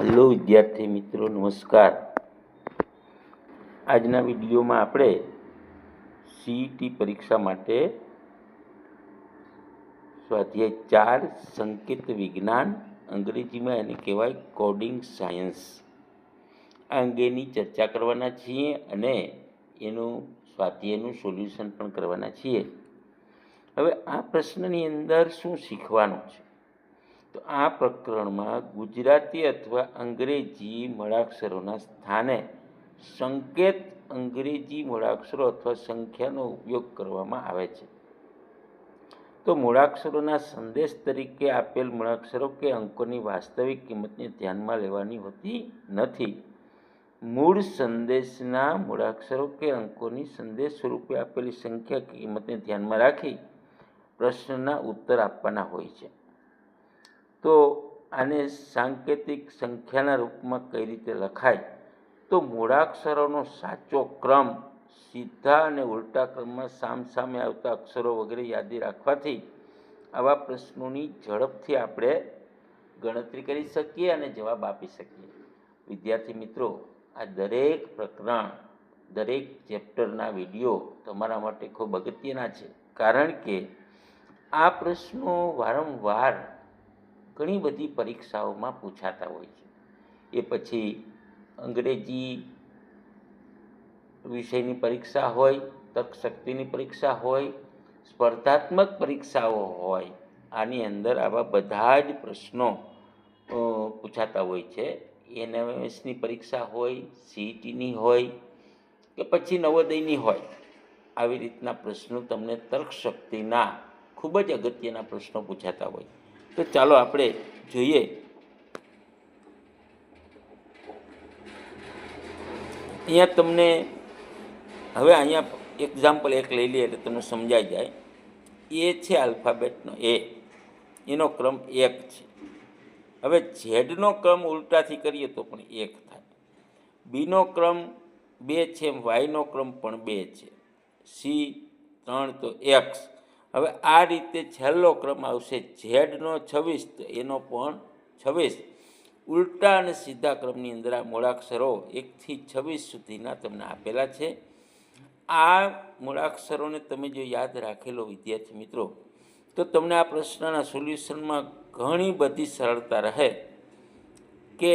Hello વિદ્યાર્થી મિત્રો, નમસ્કાર. આજના વિડીયોમાં આપણે સીઈટી પરીક્ષા માટે સ્વાધ્યાય ચાર, સંકેત વિજ્ઞાન, અંગ્રેજીમાં એને કહેવાય કોડિંગ સાયન્સ આ અંગેની ચર્ચા કરવાના છીએ અને એનું સ્વાધ્યાયનું સોલ્યુશન પણ કરવાના છીએ. હવે આ પ્રશ્નની અંદર શું શીખવાનું છે? તો આ પ્રકરણમાં ગુજરાતી અથવા અંગ્રેજી મૂળાક્ષરોના સ્થાને સંકેત અંગ્રેજી મૂળાક્ષરો અથવા સંખ્યાનો ઉપયોગ કરવામાં આવે છે. તો મૂળાક્ષરોના સંદેશ તરીકે આપેલ મૂળાક્ષરો કે અંકોની વાસ્તવિક કિંમતને ધ્યાનમાં લેવાની હોતી નથી. મૂળ સંદેશના મૂળાક્ષરો કે અંકોની સંદેશ સ્વરૂપે આપેલી સંખ્યા કિંમતને ધ્યાનમાં રાખી પ્રશ્નના ઉત્તર આપવાના હોય છે. તો આને સાંકેતિક સંખ્યાના રૂપમાં કઈ રીતે લખાય? તો મૂળાક્ષરોનો સાચો ક્રમ સીધા અને ઉલટા ક્રમમાં સામસામે આવતા અક્ષરો વગેરે યાદી રાખવાથી આવા પ્રશ્નોની ઝડપથી આપણે ગણતરી કરી શકીએ અને જવાબ આપી શકીએ. વિદ્યાર્થી મિત્રો, આ દરેક પ્રકરણ, દરેક ચેપ્ટરના વીડિયો તમારા માટે ખૂબ અગત્યના છે. કારણ કે આ પ્રશ્નો વારંવાર ઘણી બધી પરીક્ષાઓમાં પૂછાતા હોય છે. એ પછી અંગ્રેજી વિષયની પરીક્ષા હોય, તર્કશક્તિની પરીક્ષા હોય, સ્પર્ધાત્મક પરીક્ષાઓ હોય, આની અંદર આવા બધા જ પ્રશ્નો પૂછાતા હોય છે. એનએમએસની પરીક્ષા હોય, સીઈટીની હોય કે પછી નવોદયની હોય. આવી રીતના પ્રશ્નો તમને તર્કશક્તિના ખૂબ જ અગત્યના પ્રશ્નો પૂછાતા હોય. તો ચાલો આપણે જોઈએ. અહીંયા તમને, હવે અહીંયા એક્ઝામ્પલ એક લઈ લઈએ એટલે તમને સમજાઈ જાય. એ છે આલ્ફાબેટનો એ. એનો ક્રમ એક છે. હવે ઝેડનો ક્રમ ઉલટાથી કરીએ તો પણ એક થાય. બીનો ક્રમ બે છે વાયનો ક્રમ પણ બે છે. સી, ત્રણ તો એક્સ. હવે આ રીતે છેલ્લો ક્રમ આવશે. ઝેડનો છવ્વીસ એનો પણ છવ્વીસ. ઉલટા અને સીધા ક્રમની અંદર આ મૂળાક્ષરો એકથી છવ્વીસ સુધીના તમને આપેલા છે. આ મૂળાક્ષરોને તમે જો યાદ રાખેલો, વિદ્યાર્થી મિત્રો, તો તમને આ પ્રશ્નના સોલ્યુશનમાં ઘણી બધી સરળતા રહે કે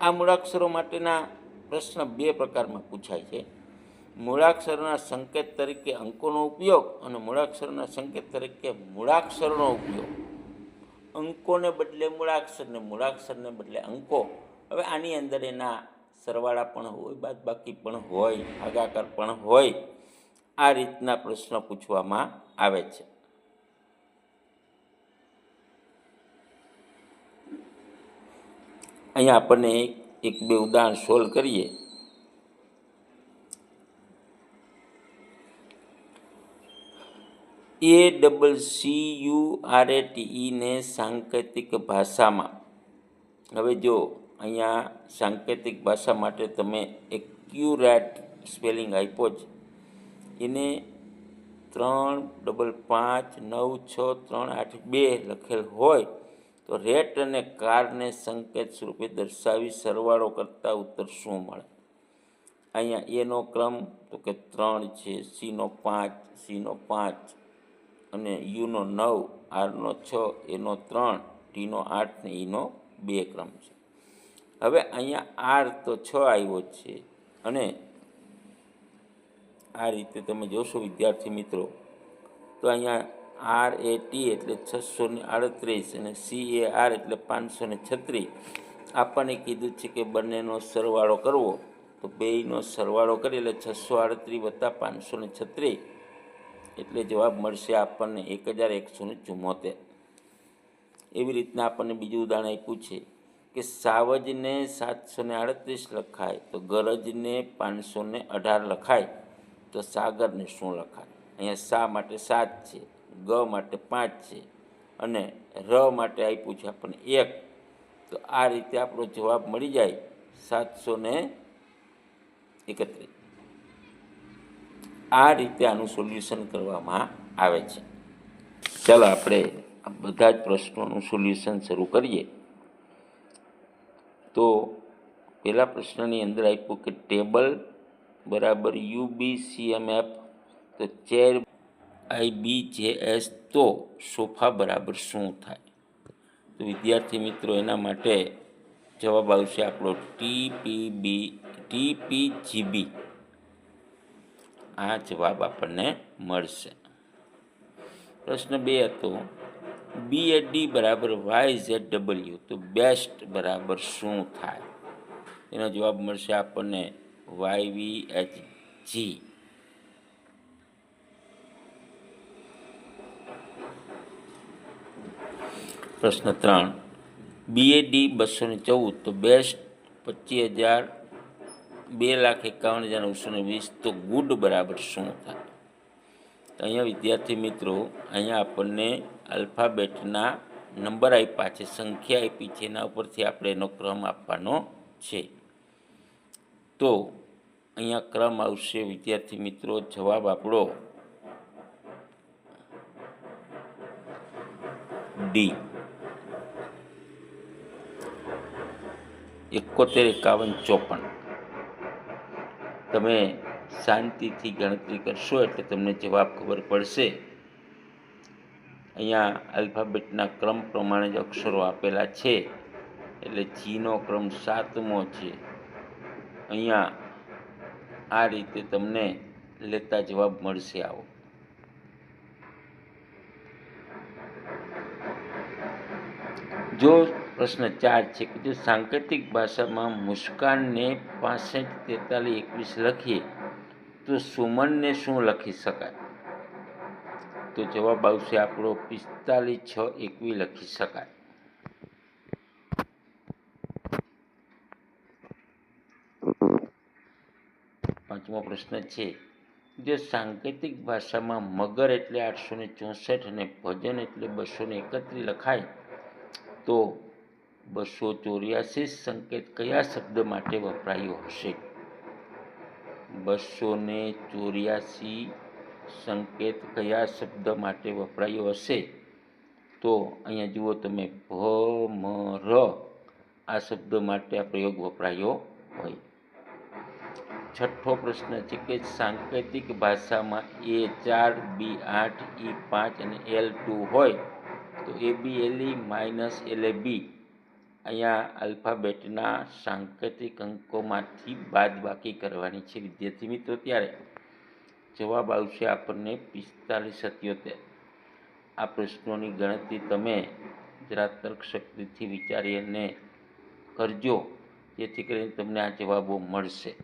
આ મૂળાક્ષરો માટેના પ્રશ્ન બે પ્રકારમાં પૂછાય છે. મૂળાક્ષરના સંકેત તરીકે અંકોનો ઉપયોગ અને મૂળાક્ષરના સંકેત તરીકે મૂળાક્ષરનો ઉપયોગ. અંકોને બદલે મૂળાક્ષરને મૂળાક્ષરને બદલે અંકો. હવે આની અંદર એના સરવાળા પણ હોય, બાદબાકી પણ હોય, ભાગાકાર પણ હોય. આ રીતના પ્રશ્ન પૂછવામાં આવે છે. અહીંયા આપણને એક બે ઉદાહરણ સોલ્વ કરીએ. A double C U R A ટીઈને સાંકેતિક ભાષામાં. હવે જો અહીંયા સાંકેતિક ભાષા માટે તમે એક્યુરેટ સ્પેલિંગ આપ્યો છે, એને ત્રણ ડબલ પાંચ નવ છ ત્રણ આઠ બે લખેલ હોય, તો રેટ અને કારને સંકેત સ્વરૂપે દર્શાવી સરવાળો કરતાં ઉત્તર શું મળે? અહીંયા એનો ક્રમ, તો કે ત્રણ છે સીનો પાંચ સીનો પાંચ. અને યુનો નવ, આરનો છ, એનો ત્રણ, ટીનો આઠ ને ઈનો બે ક્રમ છે. હવે અહીંયા આર તો છ આવ્યો છે અને આ રીતે તમે જોશો વિદ્યાર્થી મિત્રો, તો અહીંયા આર એ ટી એટલે છસો ને આડત્રીસ અને સી એ આર એટલે પાંચસો ને છત્રીસ. આપણને કીધું છે કે બંનેનો સરવાળો કરવો, તો બેયનો સરવાળો કરી એટલે છસો આડત્રીસ વત્તા પાંચસો ને છત્રીસ. એટલે જવાબ મળશે આપણને એક હજાર એકસો ને ચુમ્મોતેર એવી રીતના આપણને બીજું ઉદાહરણ આપ્યું છે કે સાવજને સાતસો ને આડત્રીસ લખાય, તો ગરજને પાંચસો ને અઢાર લખાય, તો સાગરને શું લખાય? અહીંયા સા માટે સાત છે, ગ માટે પાંચ છે, અને ર માટે આપ્યું છે આપણને એક. તો આ રીતે આપણો જવાબ મળી જાય સાતસો ને એકત્રીસ. આ રીતે આનું સોલ્યુશન કરવામાં આવે છે. ચાલો આપણે બધા જ પ્રશ્નોનું સોલ્યુશન શરૂ કરીએ. તો પહેલા પ્રશ્નની અંદર આપ્યું કે ટેબલ બરાબર U B C M F તો chair I B J S તો સોફા બરાબર શું થાય? તો વિદ્યાર્થી મિત્રો, એના માટે જવાબ આવશે આપણો T P B T P G B આ જવાબ આપણને મળશે. પ્રશ્ન બે હતો. બી એ ડી બરાબર વાય ઝેડ ડબલ્યુ તો બેસ્ટ બરાબર શું થાય? એનો જવાબ મળશે આપણને વાય વી એચ જી પ્રશ્ન ત્રણ. બીએડી બસો ને ચૌદ તો બેસ્ટ પચીસ હજાર બે લાખ એકાવન હજાર નવસો ને વીસ તો ગુડ બરાબર શું થાય? તો અહીંયા વિદ્યાર્થી મિત્રો, અહીંયા આપણને આલ્ફાબેટના નંબર આપ્યા છે, સંખ્યા આપી છે, એના ઉપરથી આપણે એનો ક્રમ આપવાનો છે. તો અહીંયા ક્રમ આવશે, વિદ્યાર્થી મિત્રો, જવાબ આપણો ડી. એકોતેર એકાવન ચોપન. તમે શાંતિથી ગણતરી કરશો એટલે તમને જવાબ ખબર પડશે. અહીંયા આલ્ફાબેટના ક્રમ પ્રમાણે જ અક્ષરો આપેલા છે. એટલે જીનો ક્રમ સાતમો છે. અહીંયા આ રીતે તમને લેતા જવાબ મળશે આવો. જો પ્રશ્ન ચાર છે. કે જો સાંકેતિક ભાષામાં મુસ્કાનને પાસઠ તેતાલીસ એકવીસ લખીએ તો સુમનને શું લખી શકાય? તો જવાબ આવશે આપણો, પિસ્તાલીસ છ એકવીસ લખી શકાય. પાંચમો પ્રશ્ન છે. જો સાંકેતિક ભાષામાં મગર એટલે આઠસો ને ચોસઠ અને ભજન એટલે બસો ને એકત્રીસ લખાય, તો બસો ચોર્યાસી સંકેત કયા શબ્દ માટે વપરાયો હશે? બસો ને ચોર્યાસી સંકેત કયા શબ્દ માટે વપરાયો હશે? તો અહીંયા જુઓ તમે, ભ, મ, ર આ શબ્દ માટે આ પ્રયોગ વપરાયો હોય. છઠ્ઠો પ્રશ્ન છે કે સાંકેતિક ભાષામાં એ ચાર, બી, આઠ, ઈ, પાંચ અને એલ ટુ હોય, તો A B, L, E, minus, L, A, B અહીંયા આલ્ફાબેટના સાંકેતિક અંકોમાંથી બાદબાકી કરવાની છે. વિદ્યાર્થી મિત્રો, ત્યારે જવાબ આવશે આપણને પિસ્તાલીસ સત્યોતેર. આ પ્રશ્નોની ગણતરી તમે જરા તર્કશક્તિથી વિચારી અને કરજો, જેથી કરીને તમને આ જવાબો મળશે.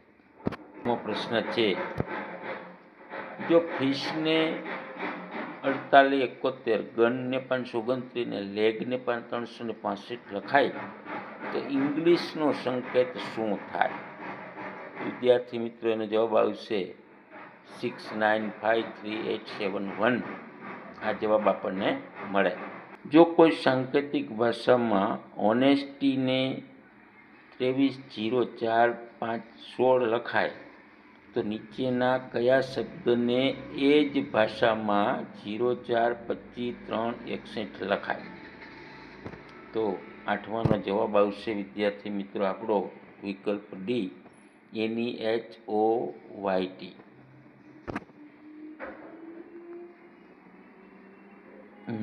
પ્રશ્ન છે, જો ફિશને અડતાલીસ એકોતેર ગનને પણ સુગંત્રીને લેગને પણ ત્રણસો ને પાસઠ લખાય, તો ઇંગ્લિશનો સંકેત શું થાય? વિદ્યાર્થી મિત્રો, એનો જવાબ આવશે six nine five three eight seven one. આ જવાબ આપણને મળે. જો કોઈ સાંકેતિક ભાષામાં ઓનેસ્ટીને ત્રેવીસ જીરો ચાર પાંચ સોળ લખાય તો નીચેના કયા શબ્દને એ જ ભાષામાં જીરો ચાર પચીસ ત્રણ એકસઠ લખાય? તો આઠમાનો જવાબ આવશે, વિદ્યાર્થી મિત્રો, આપણો વિકલ્પ ડી, એની એચ ઓ વાય ટી.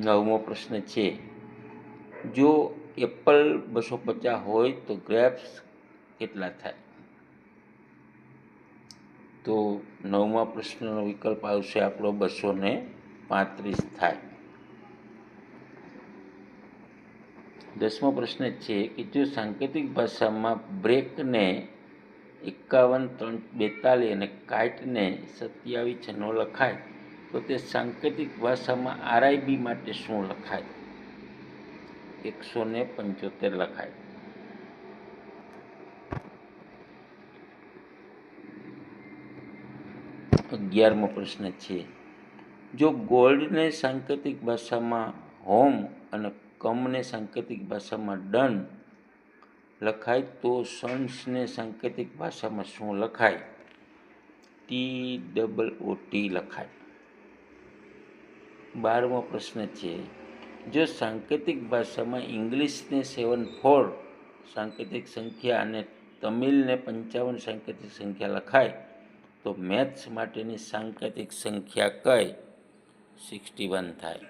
નવમો પ્રશ્ન છે, જો એપલ બસો પચાસ હોય તો ગ્રેપ્સ કેટલા થાય? તો નવમા પ્રશ્નનો વિકલ્પ આવશે આપણો બસો ને પાંત્રીસ થાય. દસમો પ્રશ્ન છે કે જો સાંકેતિક ભાષામાં બ્રેકને એકાવન ત્રણ બેતાલીસ અને કાઇટને સત્યાવીસ છન્નો લખાય, તો તે સાંકેતિક ભાષામાં આરઆઈબી માટે શું લખાય? એકસો પંચોતેર લખાય. અગિયારમો પ્રશ્ન છે. જો ગોલ્ડને સાંકેતિક ભાષામાં હોમ અને કમને સાંકેતિક ભાષામાં ડન લખાય, તો સન્સને સાંકેતિક ભાષામાં શું લખાય? ટી ડબલ ઓ ટી લખાય. બારમો પ્રશ્ન છે, જો સાંકેતિક ભાષામાં ઇંગ્લિશને સેવન ફોર સાંકેતિક સંખ્યા અને તમિલને પંચાવન સાંકેતિક સંખ્યા લખાય તો મેથ્સ માટેની સાંકેતિક સંખ્યા કઈ? સિક્સટી વન થાય.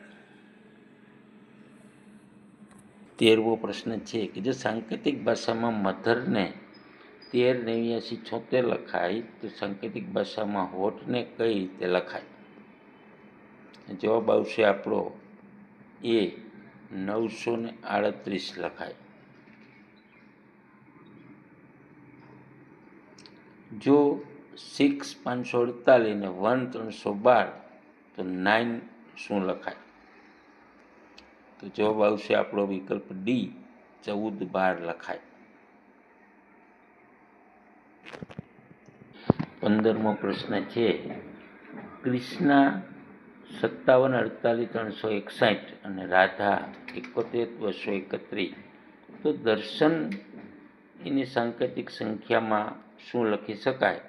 તેરવો પ્રશ્ન છે કે જો સાંકેતિક ભાષામાં મધરને તેર નેવ્યાસી છોતેર લખાય, તો સાંકેતિક ભાષામાં હોઠને કઈ રીતે લખાય? જવાબ આવશે આપણો એ નવસો ને આડત્રીસ લખાય. જો સિક્સ પાંચસો અડતાલીસ ને વન ત્રણસો બાર તો નાઇન શું લખાય? તો જવાબ આવશે આપણો વિકલ્પ ડી ચૌદ બાર લખાય. પંદરમો પ્રશ્ન છે, કૃષ્ણા સત્તાવન, અડતાલીસ, ત્રણસો એકસાઠ અને રાધા એકોતેર, બસો એકત્રીસ. તો દર્શન એની સાંકેતિક સંખ્યામાં શું લખી શકાય?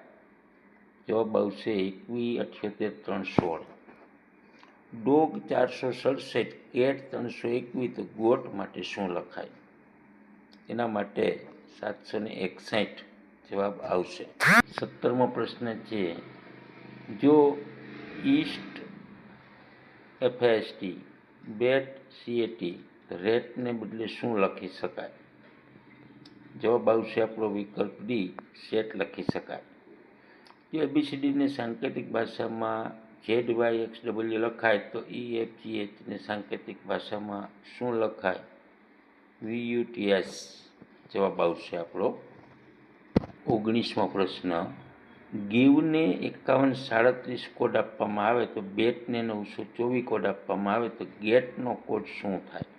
જવાબ આવશે એકવીસ અઠ્યોતેર ત્રણ સોળ. ડોગ ચારસો સડસઠ, કેટ ત્રણસો એકવીસ તો ગોટ માટે શું લખાય? એના માટે સાતસો ને એકસાઠ જવાબ આવશે. સત્તરમો પ્રશ્ન છે, જો ઈસ્ટ એફએસટી, બેટ સીએટી, રેટને બદલે શું લખી શકાય? જવાબ આવશે આપણો વિકલ્પ ડી, સેટ લખી શકાય. જો એબીસીડીને સાંકેતિક ભાષામાં ઝેડ વાય એક્સ ડબલ્યુ લખાય તો ઈ એફ જી એચને સાંકેતિક ભાષામાં શું લખાય? વીયુટીએસ જવાબ આવશે આપણો ઓગણીસમો પ્રશ્ન. ગીવને એકાવન સાડત્રીસ કોડ આપવામાં આવે તો બેટને નવસો ચોવીસ કોડ આપવામાં આવે તો ગેટનો કોડ શું થાય?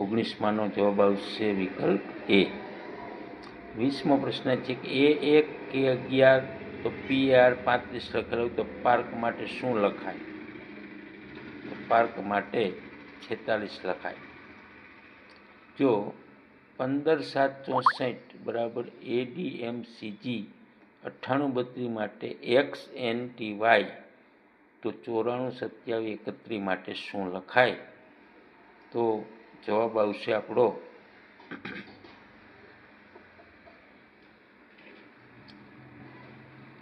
ઓગણીસમાંનો જવાબ આવશે વિકલ્પ એ વીસમો પ્રશ્ન છે કે એ એક કે અગિયાર તો પી આર પાંત્રીસ લખેલું તો પાર્ક માટે શું લખાય? તો પાર્ક માટે છેતાલીસ લખાય. જો પંદર સાત ચોસઠ બરાબર એડીએમસીજી અઠ્ઠાણું બત્રીસ માટે એક્સ એન ટી વાય તો ચોરાણું સત્યાવીસ એકત્રીસ માટે શું લખાય? તો જવાબ આવશે આપણો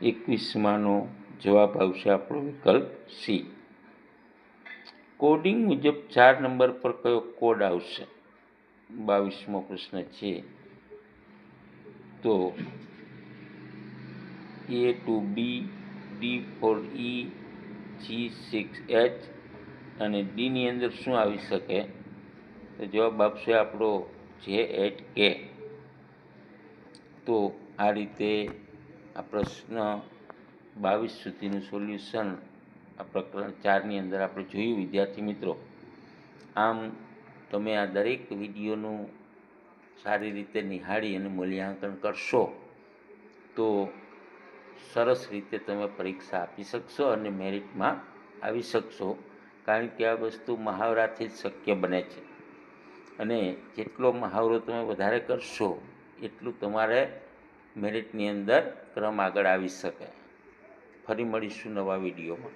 એકવીસમાંનો જવાબ આવશે આપણો વિકલ્પ સી. કોડિંગ મુજબ ચાર નંબર પર કયો કોડ આવશે? બાવીસમો પ્રશ્ન છે. તો A two B D four E G six H અને ડીની અંદર શું આવી શકે? તો જવાબ આપશે આપણો જે એટ કે તો આ રીતે આ પ્રશ્ન બાવીસ સુધીનું સોલ્યુશન આ પ્રકરણ ચારની અંદર આપણે જોયું, વિદ્યાર્થી મિત્રો. આમ તમે આ દરેક વિડીયોનું સારી રીતે નિહાળી અને મૂલ્યાંકન કરશો, તો સરસ રીતે તમે પરીક્ષા આપી શકશો અને મેરિટમાં આવી શકશો, કારણ કે આ વસ્તુ મહાવરાથી જ શક્ય બને છે. અને જેટલો મહાવરો તમે વધારે કરશો, એટલું તમારે મેરિટની અંદર ક્રમ આગળ આવી શકે. ફરી મળીશું નવા વિડીયોમાં.